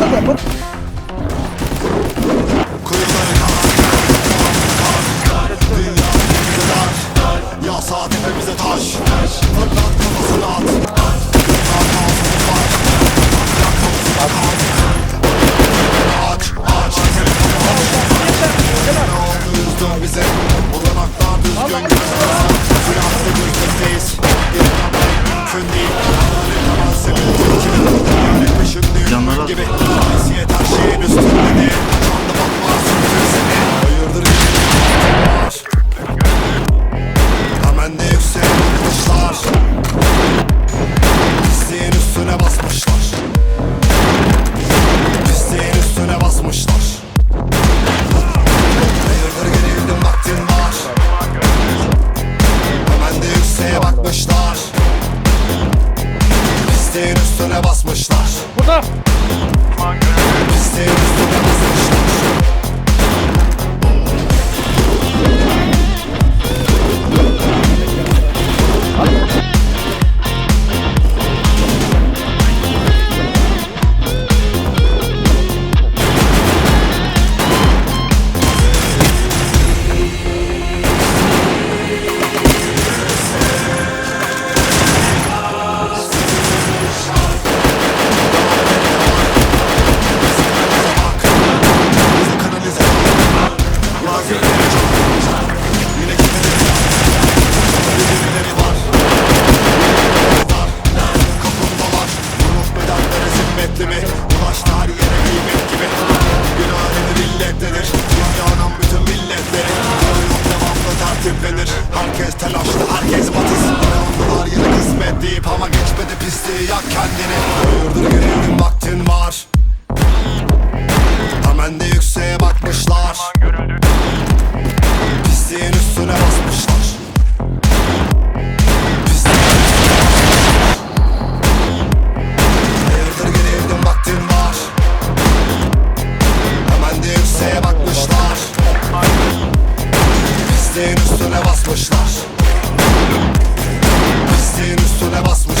patladı. Bu- Ya saat tepemize taş Fırlat kafasını at Aç aç üzdün bizi Olanaklar düzgün basmışlar Hayırdır gerildim vaktin var. Hemen de yükseğe bakmışlar. Pisliğin üstüne basmışlar mi Ulaştı her yere kıymet gibi. Günahını milletlenir Dünyanın bütün milletleri. Yok devamlı tertiplenir Herkes telaşlı herkes batiz. Yandılar yine kısmet deyip Ama geçmedi pisliği yak kendini üstüne basmışlar. Pisliğin üstüne basmışlar.